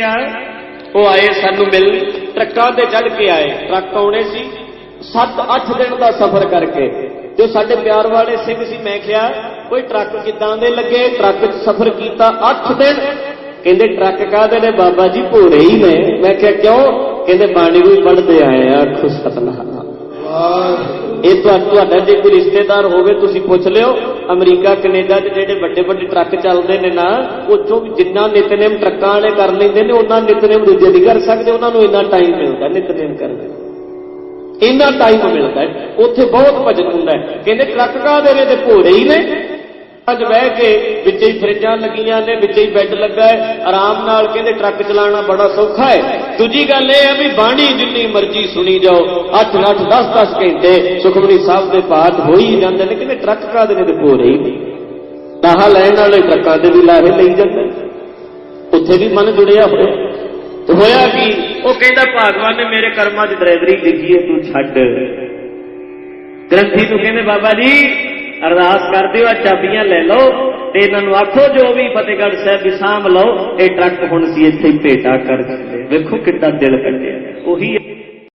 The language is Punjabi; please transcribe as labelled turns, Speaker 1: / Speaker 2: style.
Speaker 1: ਆ ਉਹ ਆਏ ਸਾਨੂੰ ਮਿਲ ਟਰੱਕਾਂ ਤੇ ਚੜ ਕੇ ਆਏ। ਟਰੱਕ ਆਉਣੇ ਸੀ 7-8 ਦਿਨ ਦਾ ਸਫ਼ਰ ਕਰਕੇ। ਜੋ ਸਾਡੇ ਪਿਆਰ ਵਾਲੇ ਸਿੰਘ ਸੀ ਮੈਂ ਕਿਹਾ ਕੋਈ ਟਰੱਕ ਕਿੱਦਾਂ ਦੇ ਲੱਗੇ? ਟਰੱਕ 'ਚ ਸਫ਼ਰ ਕੀਤਾ 8 ਦਿਨ। ਕਹਿੰਦੇ ਟਰੱਕ ਕਾਹਦੇ ਨੇ? ਬਾਬਾ ਜੀ ਭੋਰੇ ਹੀ ਨੇ। ਮੈਂ ਕਿਹਾ ਕਿਉਂ? ਕਹਿੰਦੇ ਬਾਣੀ ਵੀ ਪੜ੍ਹਦੇ ਆਏ ਆ ਖੁਸ਼ ਸਤਨਾਮ। ਇਹ ਤੁਹਾ- ਤੁਹਾਡਾ ਜੇ ਕੋਈ ਰਿਸ਼ਤੇਦਾਰ ਹੋਵੇ ਤੁਸੀਂ ਪੁੱਛ ਲਿਓ। ਅਮਰੀਕਾ, ਕੈਨੇਡਾ 'ਚ ਜਿਹੜੇ ਵੱਡੇ ਵੱਡੇ ਟਰੱਕ ਚੱਲਦੇ ਨੇ ਨਾ ਉਹ ਚੋਂ ਜਿੰਨਾ ਨਿਤਨੇਮ ਟਰੱਕਾਂ ਵਾਲੇ ਕਰ ਲੈਂਦੇ ਨੇ, ਉਹਨਾਂ ਨਿਤਨੇਮ ਦੂਜੇ ਨਹੀਂ ਕਰ ਸਕਦੇ, ਉਹਨਾਂ ਨੂੰ ਇੰਨਾ ਟਾਈਮ ਮਿਲਦਾ ਨਿਤਨੇਮ ਕਰਨ ਦਾ ਇੰਨਾ ਟਾਈਮ ਮਿਲਦਾ ਉੱਥੇ ਬਹੁਤ ਭਜਨ ਹੁੰਦਾ ਕਹਿੰਦੇ ਟਰੱਕ ਕਾਹਦੇ ਨੇ? ਤੇ ਭੋਰੇ ਹੀ ਨੇ। ਅੱਜ ਬਹਿ ਕੇ ਵਿੱਚ ਹੀ ਫਰਿੱਜਾਂ ਲੱਗੀਆਂ ਨੇ, ਵਿੱਚ ਹੀ ਬੈੱਡ ਲੱਗਾ ਹੈ। ਆਰਾਮ ਨਾਲ ਕਹਿੰਦੇ ਟਰੱਕ ਚਲਾਉਣਾ ਬੜਾ ਸੌਖਾ ਹੈ। ਦੂਜੀ ਗੱਲ ਇਹ ਹੈ ਵੀ ਬਾਣੀ ਜਿੰਨੀ ਮਰਜ਼ੀ ਸੁਣੀ ਜਾਓ 8 8 10 10 ਘੰਟੇ ਸੁਖਮਨੀ ਸਾਹਿਬ ਦੇ ਪਾਠ ਹੋ ਜਾਂਦੇ ਨੇ ਕਹਿੰਦੇ ਟਰੱਕ ਕਾਹਦੇ ਨੇ ਤੇ ਭੋਰੇ ਹੀ ਨੇ? ਲਾਹਾ ਲੈਣ ਵਾਲੇ ਟਰੱਕਾਂ ਦੇ ਵੀ ਲਾਹੇ ਲਈ ਜਾਂਦੇ ਉੱਥੇ ਵੀ ਮਨ ਜੁੜਿਆ ਹੋਇਆ। ਤੇ ਹੋਇਆ ਕਿ? ਉਹ ਕਹਿੰਦਾ, ਭਗਵਾਨ ਨੇ ਮੇਰੇ ਕਰਮਾਂ 'ਚ ਡਰਾਈਵਰੀ ਲਿਖੀ ਹੈ, ਤੂੰ ਛੱਡ। ਗ੍ਰੰਥੀ ਨੂੰ ਕਹਿੰਦੇ, ਬਾਬਾ ਜੀ ਅਰਦਾਸ ਕਰਦੇ ਹੋ ਚਾਬੀਆਂ ਲੈ ਲਓ ਤੇ ਇਹਨਾਂ ਨੂੰ ਆਖੋ ਜੋ ਵੀ ਫਤਿਹਗੜ੍ਹ ਸਾਹਿਬ ਵੀ ਸਾਂਭ ਲਓ, ਇਹ ਟਰੱਕ ਹੁਣ ਸੀ ਇੱਥੇ ਭੇਟਾ ਕਰ ਦਿੰਦੇ ਵੇਖੋ ਕਿੱਦਾਂ ਦਿਲ ਕੱਟਿਆ ਉਹੀ